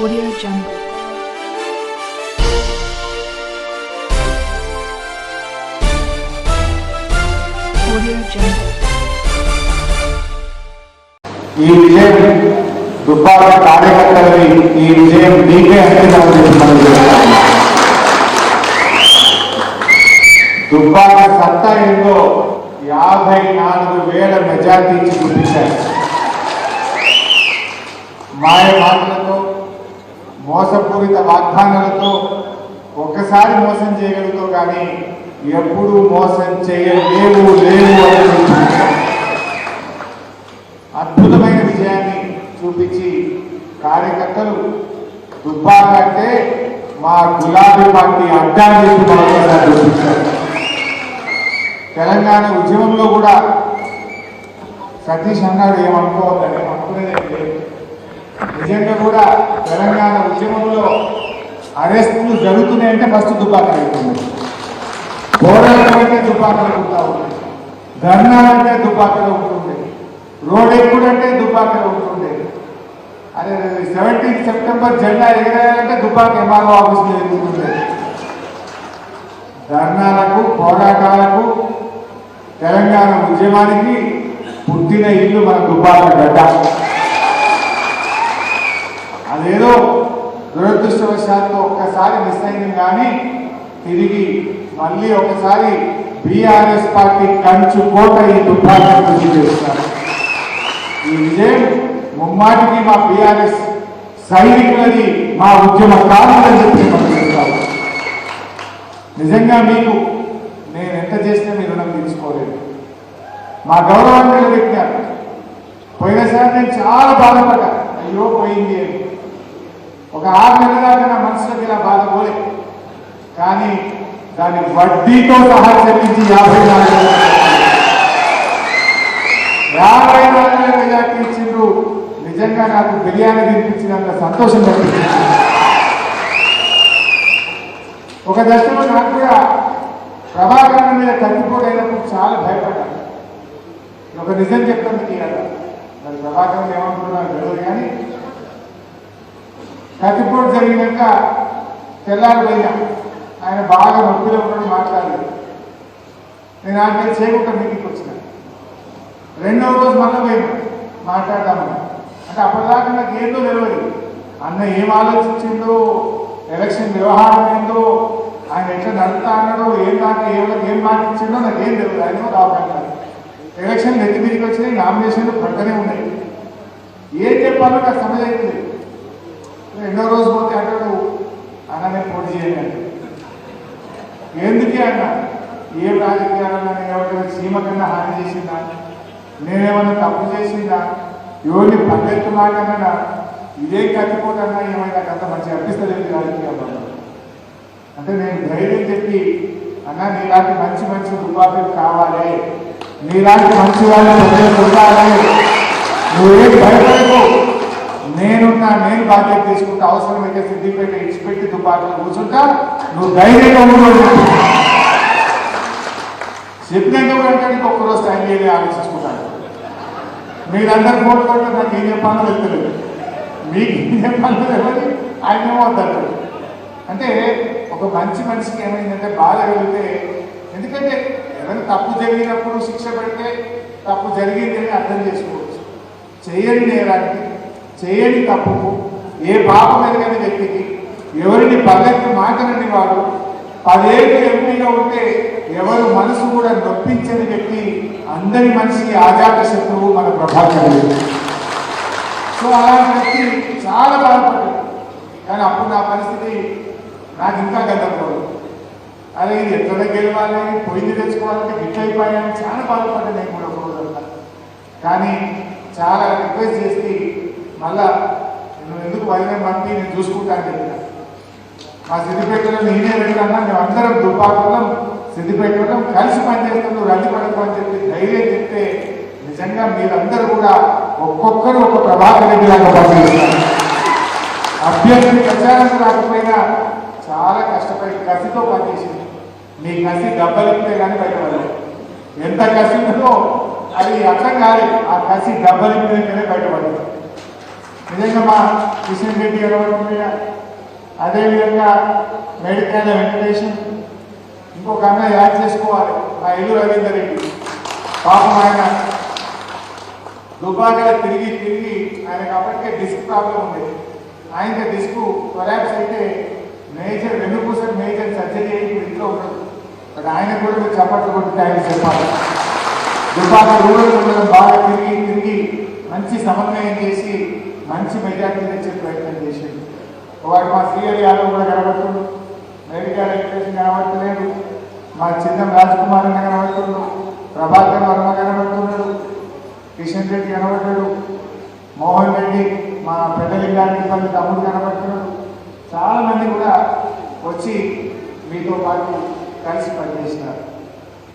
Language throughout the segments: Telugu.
Audio Jungle. Audio Jungle. ఈ విజయం దుబ్బాక కార్యకర్తలని ఈ విజయం నీకే అంకితం చేసి మనం చేస్తాము దుబ్బాక సత్తా ఏందో యాభై నాలుగు వేల మెజార్టీ ఇచ్చి చూపించారు మాయ మాటలతో మోసపూరిత వాగ్దానాలతో ఒక్కసారి మోసం చేయగలుగుతావు కానీ ఎప్పుడు మోసం చేయలేవు లేవు అని అద్భుతమైన విజయాన్ని చూపించి కార్యకర్తలు దుబ్బాక అంటే మా గులాబీ పార్టీ అడ్డా చూపించారు తెలంగాణ ఉద్యమంలో కూడా సతీష్ అన్నాడు ఏమనుకోవద్దని అనుకునేది లేదు. నిజంగా కూడా తెలంగాణ ఉద్యమంలో అరెస్టులు జరుగుతున్నాయంటే ఫస్ట్ దుబ్బాక అవుతుంది పోరాటం అంటే దుబ్బాకలు ఉంటా ఉంటుంది ధర్నా అంటే దుబ్బాకలో ఉంటుంది రోడ్ ఎక్కుడంటే దుబ్బాకలో ఉంటుంది అదే సెవెంటీన్ సెప్టెంబర్ జెండా ఎగరేయాలంటే దుబ్బాక ఎంఆర్ఓ ఆఫీస్లో ఎదుగుతుండే ధర్నాలకు పోరాటాలకు తెలంగాణ ఉద్యమానికి పుట్టిన ఇల్లు మన దుబ్బాక గడ్డ. అదేదో దురదృష్టవశాత్తు ఒక్కసారి మిస్ అయింది కానీ తిరిగి మళ్ళీ ఒకసారి బీఆర్ఎస్ పార్టీ కంచు కోట ఈ దుబ్బాకను కృషి చేస్తారు ఈ విజయం ముమ్మాటికి మా బీఆర్ఎస్ సైనికులని మా ఉద్యమ కారణం చెప్పి చెప్తాము నిజంగా మీకు నేను ఎంత చేసినా మీరు రుణం తీర్చుకోలేదు మా గౌరవాన్ని నిలబెట్టారు పోయినసారి నేను చాలా బాధపడ్డా. అయ్యో పోయింది అని. ఒక ఆరు నెలల దాకా నా మనసులోకి ఇలా బాధ పోలే. కానీ దాని వడ్డీతో సహా చెల్లించి యాభై నాలుగు యాభై నాలుగు వేల మెజార్టీ ఇచ్చిండ్రు నిజంగా నాకు బిర్యానీ తినిపించినంత సంతోషం కలిగింది ఒక దశలో నాకు కూడా ప్రభాకరణ మీద తగ్గిపోలేనప్పుడు చాలా భయపడ్డాను. ఒక నిజం చెప్తాను తీయాల మరి ప్రభాకరణ ఏమంటున్నారు తెలియదు కానీ కత్తిపోటు జరిగినాక తెల్లారిపోయినా ఆయన బాగా నొప్పిలో ఉన్నాడు మాట్లాడలేదు నేను ఆయన చేయకుండా మీటింగ్కి వచ్చిన. రెండవ రోజు మళ్ళీ పోయినా మాట్లాడదామని. అంటే అప్పటిదాకా నాకు ఏందో తెలియదు అన్న ఏం ఆలోచించిందో ఎలక్షన్ వ్యవహారం ఏందో ఆయన ఎట్లా నడుపుతా అన్నాడో ఏం దాకా ఏమో ఏం మాటించిండో నాకు ఏం తెలియదు ఆయన రావడానికి ఎలక్షన్ నెత్తి మీదకి వచ్చినాయి నామినేషన్లు పక్కనే ఉన్నాయి. ఏం చెప్పాలో నాకు సమయం అయింది రెండో రోజు పోతే అంటాడు అన్న నేను పోటీ చేయలేదు. ఎందుకే అన్న? ఏం రాజకీయాలన్నా నేను ఎవరికైనా సీమ కన్నా హాని చేసిందా? నేనేమన్నా తప్పు చేసిందా? ఎవరిని పల్లెత్తు మాట అన్నా ఇదే కత్తిపోతన్నా ఏమైనా అంత మంచిగా అనిపిస్తలేదు రాజకీయాల్లో? అంటే నేను ధైర్యం చెప్పి అన్న నీలాంటి మంచి మంచి దుబాకులు కావాలి. నీలాంటి మంచి వాళ్ళు ఉండాలి. నువ్వేం భయపడకు. నేనున్నా నేను బాధ్యత తీసుకుంటా అవసరమైతే సిద్ధిపేట ఇచ్చిపెట్టి దుబాకులు కూర్చుంటా. నువ్వు ధైర్యంగా ఉండవు అని కూడా అంటే ఒక్క రోజు టైం చేయాలి ఆలోచించుకుంటాను. మీరందరూ ఫోన్ కొట్టే నాకు ఏం చెప్పాలో తెలియదు. మీకు ఏం చెప్పాలో తెలియదు. ఆయన ఏమవుతారు అంటే ఒక మంచి మనిషికి ఏమైందంటే బాధ కలిగితే ఎందుకంటే ఏదైనా తప్పు జరిగినప్పుడు శిక్ష పెడితే తప్పు జరిగిందని అర్థం చేసుకోవచ్చు. చేయని నేరానికి చేయని తప్పుకు ఏ పాపం ఎరగని వ్యక్తికి ఎవరిని పల్లెత్తి మాటనని వాడు పదేళ్ళు ఎంపీగా ఉంటే ఎవరు మనసు కూడా నొప్పించని వ్యక్తి అందరి మనిషికి ఆజాత శత్రువు మన ప్రభాకర్ సో అలాంటి వ్యక్తి చాలా బాధపడ్డాడు. కానీ అప్పుడు నా పరిస్థితి నాకు ఇంకా గందరగోళం అదే ఇది ఎట్లా గెలవాలి? పోయింది తెచ్చుకోవాలంటే గిట్లైపోయాను చాలా బాధపడ్డాను నేను కూడా కానీ చాలా రిక్వెస్ట్ చేసి మళ్ళా నువ్వు ఎందుకు వదిలే పంపి నేను చూసుకుంటాను చెప్పిన మా సిద్దిపేటలో నేనే వెళ్ళానా మేము అందరం దుబ్బాకులం సిద్దిపేటలో కలిసి పనిచేస్తాం నువ్వు రండి పడకు అని చెప్పి ధైర్యం చెప్తే నిజంగా మీరందరూ కూడా ఒక్కొక్కరు ఒక ప్రభాకర్ రెడ్డిలాగా పనిచేస్తారు ప్రచారం రాకపోయినా చాలా కష్టపడి కసితో పనిచేసింది. మీ కసి దెబ్బలిస్తే కానీ బయటపడలేదు. ఎంత కసి ఉందో అది అర్థం కాలేదు. ఆ కసి దెబ్బలిపితేనే బయటపడింది నిజంగా మా కిషన్ రెడ్డి కనబడుతున్నాయా అదేవిధంగా మెడికల్ వెంకటేషన్ ఇంకొక అన్న యాడ్ చేసుకోవాలి. మా ఇల్లు రవీందర్ రెడ్డి. పాపం ఆయన దుబాకలో తిరిగి తిరిగి ఆయనకు అప్పటికే డిస్క్ ప్రాబ్లం ఉంది. ఆయనకి డిస్క్ కొలాబ్స్ అయితే మేజర్ వెన్నుపూస మేజర్ సర్జరీ అయ్యి ఇంట్లో ఉన్నాడు. బట్ ఆయన కూడా మీరు చప్పట్లు కొట్టి ఆయన చెప్పాలి. దుబాక రూరల్ బాగా తిరిగి తిరిగి మంచి సమన్వయం చేసి మంచి మెజార్టీ తెచ్చే ప్రయత్నం చేసింది వాడు మా సీఎల్ యాదవ్ కూడా కనబడుతుంది మెడికల్ ఎడ్యుకేషన్ కనబడుతున్నాడు మా చిన్న రాజ్ కుమార్ అన్న కనబడుతున్నాడు ప్రభాకర్ వర్మ కనబడుతున్నాడు కిషన్ రెడ్డి కనబడ్డాడు మోహన్ రెడ్డి మా పెద్దలింగారెడ్డి పల్లి తమ్ముడు కనబడుతున్నాడు చాలామంది కూడా వచ్చి మీతో పాటు కలిసి పనిచేసినారు.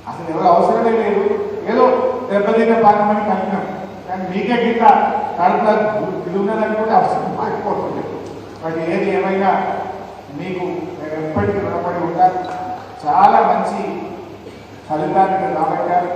అసలు ఎవరు అవసరమే లేదు. ఏదో దెబ్బతిన్న పాకమని కలిగినాం కానీ మీకే గిట్ట కడుపులో తిరుగునదని కూడా అవసరం మారిపోతుంది. అది ఏది ఏమైనా మీకు ఎప్పటికీ రుణపడి ఉంటారు చాలా మంచి ఫలితాన్ని రాబట్టారు.